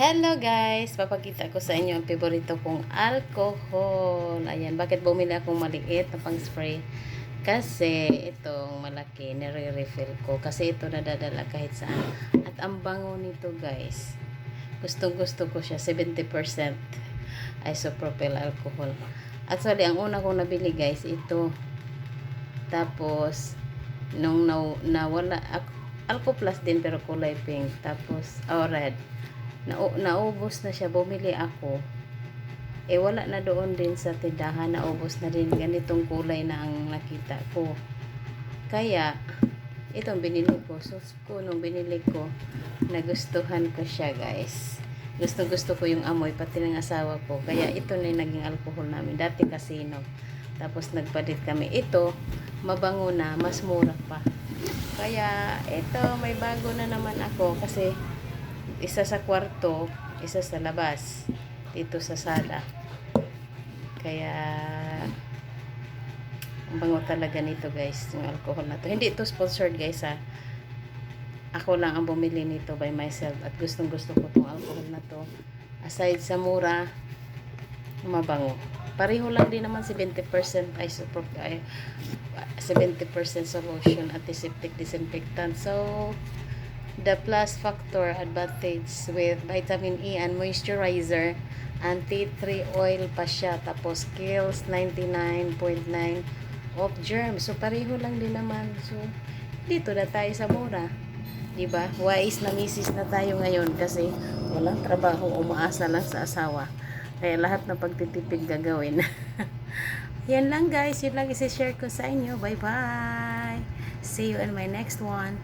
Hello guys! Papakita ko sa inyo ang paborito kong alcohol. Ayan, bakit bumili akong maliit na pang spray? Kasi itong malaki, nire-refill ko. Kasi ito nadadala kahit saan. At ang bango nito guys, gustong gusto ko siya, 70% isopropyl alcohol. Actually, ang una kong nabili guys, ito. Tapos, nung naw, nawala, ak- Alco Plus din pero kulay pink. Tapos, oh red na naubos na siya, bumili ako. Eh, wala na doon din sa tindahan, naubos na din ganitong kulay na ang nakita ko. Kaya, itong binili ko. So, ko, nung binili ko, nagustuhan ko siya, guys. Gusto gusto ko yung amoy, pati ng asawa ko. Kaya, ito na yung naging alcohol namin. Dati kasino. Tapos, nagpalit kami. Ito, mabango na, mas mura pa. Kaya, ito, may bago na naman ako. Kasi, isa sa kwarto, isa sa labas, dito sa sala. Kaya, ang bango talaga nito guys, yung alcohol na to. Hindi ito sponsored guys ha. Ako lang ang bumili nito by myself at gustong gusto ko itong alcohol na to. Aside sa mura, mabango. Pareho lang din naman 70% isopropyl ay 70% solution antiseptic disinfectant. So, the plus factor advantage with vitamin E and moisturizer anti-tree oil pa siya. Tapos kills 99.9 of germs. So pareho lang din naman. So dito na tayo sa mura. Di ba wise na misis na tayo ngayon kasi walang trabaho. Umaasa lang sa asawa. Kaya lahat ng pagtitipid gagawin. Yan lang guys. Yun lang isi-share ko sa inyo. Bye bye see you in my next one